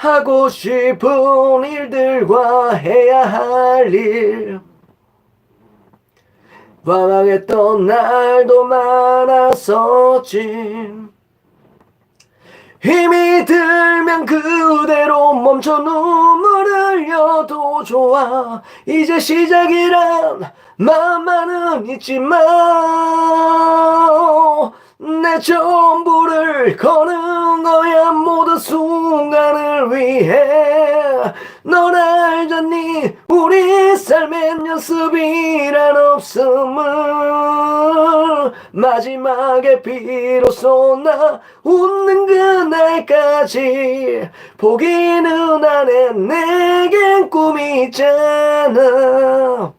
하고 싶은 일들과 해야 할 일. 방황했던 날도 많았었지. 힘이 들면 그대로 멈춰 눈물을 흘려도 좋아 이제 시작이란 마음만은 있지만 내 전부를 거는 거야 모든 순간을 위해 넌 알잖니 우리 삶엔 연습이란 없음을 마지막에 비로소 나 웃는 그날까지 포기는 안해 내겐 꿈이 있잖아.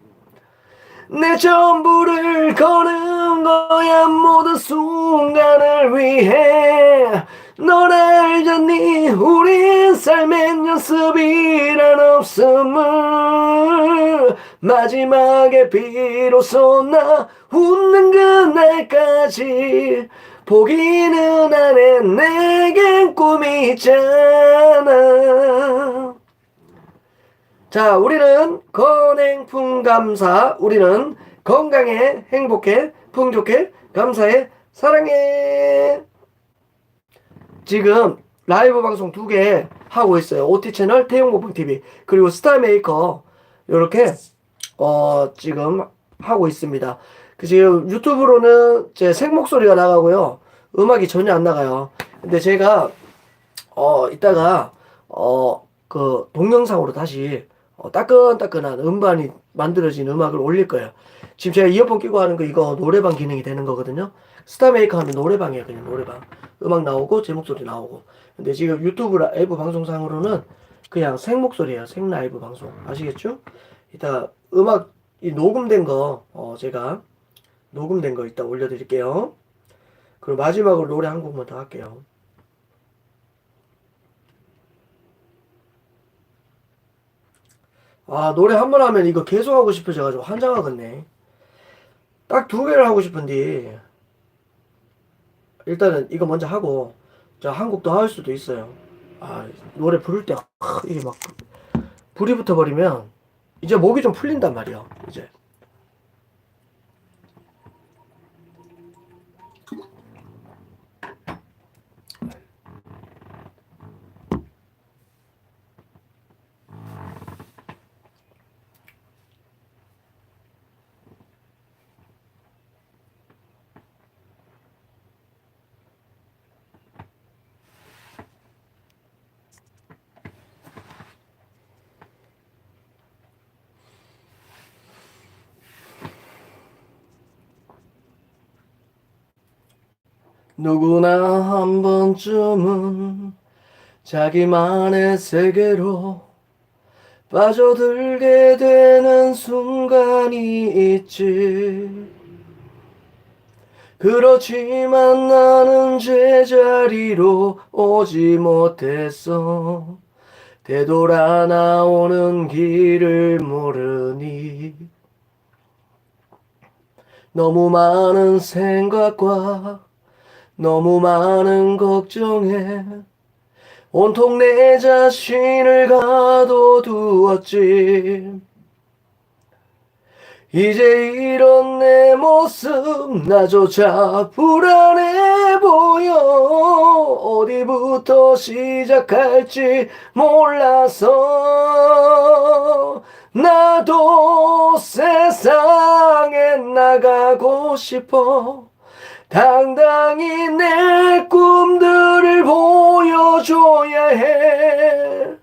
내 전부를 거는 거야 모든 순간을 위해 넌 알잖니 우린 삶엔 연습이란 없음을 마지막에 비로소 나 웃는 그날까지 포기는 안 해 내겐 꿈이 있잖아 자, 우리는 건행풍 감사. 우리는 건강해, 행복해, 풍족해, 감사해, 사랑해. 지금 라이브 방송 두 개 하고 있어요. OT 채널 태용고풍 TV 그리고 스타 메이커 이렇게 어 지금 하고 있습니다. 그 지금 유튜브로는 제 생목소리가 나가고요. 음악이 전혀 안 나가요. 근데 제가 어 이따가 어 그 동영상으로 다시 어, 따끈따끈한 음반이 만들어진 음악을 올릴 거예요. 지금 제가 이어폰 끼고 하는 거 이거 노래방 기능이 되는 거거든요. 스타메이커 하면 노래방이에요. 그냥 노래방. 음악 나오고 제 목소리 나오고. 근데 지금 유튜브 라이브 방송상으로는 그냥 생 목소리예요. 생 라이브 방송. 아시겠죠? 이따 음악 이 녹음된 거 어, 제가 녹음된 거 이따 올려드릴게요. 그리고 마지막으로 노래 한 곡만 더 할게요. 아 노래 한 번 하면 이거 계속 하고 싶어져가지고 환장하겠네. 딱 두 개를 하고 싶은데. 일단은 이거 먼저 하고 자한곡더할 수도 있어요. 아 노래 부를 때 아, 이게 막 불이 붙어버리면 이제 목이 좀 풀린단 말이야 이제 누구나 한 번쯤은 자기만의 세계로 빠져들게 되는 순간이 있지. 그렇지만 나는 제자리로 오지 못했어. 되돌아 나오는 길을 모르니. 너무 많은 생각과 너무 많은 걱정에 온통 내 자신을 가둬두었지. 이제 이런 내 모습 나조차 불안해 보여. 어디부터 시작할지 몰라서 나도 세상에 나가고 싶어 당당히 내 꿈들을 보여줘야 해.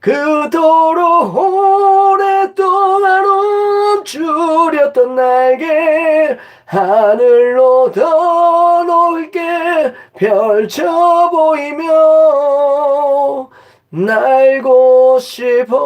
그토록 오랫동안 움츠렸던 날개 하늘로 더 넓게 펼쳐 보이며 날고 싶어.